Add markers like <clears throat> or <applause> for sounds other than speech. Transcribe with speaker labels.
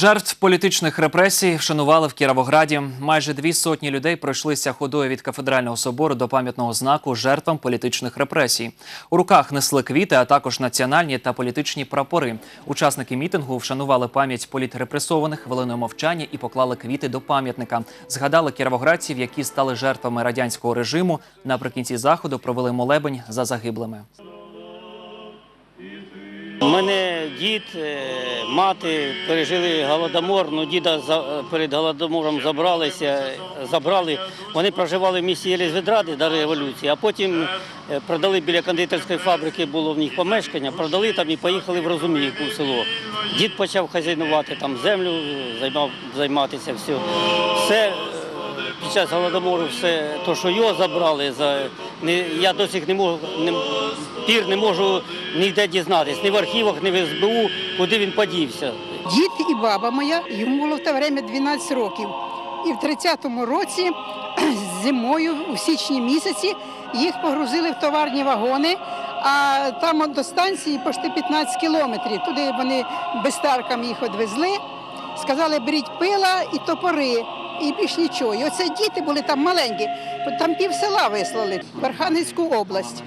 Speaker 1: Жертв політичних репресій вшанували в Кіровограді. Майже дві сотні людей пройшлися ходою від кафедрального собору до пам'ятного знаку жертвам політичних репресій. У руках несли квіти, а також національні та політичні прапори. Учасники мітингу вшанували пам'ять політрепресованих хвилиною мовчання і поклали квіти до пам'ятника. Згадали кіровоградців, які стали жертвами радянського режиму. Наприкінці заходу провели молебень за загиблими.
Speaker 2: Мене дід, е, мати пережили голодомор. Ну діда перед голодомором забралися, забрали. Вони проживали в місті Єлізведради до революції, а потім е, продали біля кондитерської фабрики, було в них помешкання, продали там і поїхали в Розуміївку в село. Дід почав хазяйнувати там землю, займав займатися все. Все під час голодомору все то, що його забрали, за не я досі не можу не пір не можу ніде дізнатись, ні в архівах, ні в СБУ, куди він подівся.
Speaker 3: Дід і баба моя, йому було в те время 12 років. І в 30-му році <clears throat> зимою, у січні місяці, їх погрузили в товарні вагони, а там до станції почти 15 кілометрів. Туди вони безстарками їх відвезли, сказали, беріть пила і топори. І більш нічого. І оце діти були там маленькі, там пів села вислали в Архангельську область.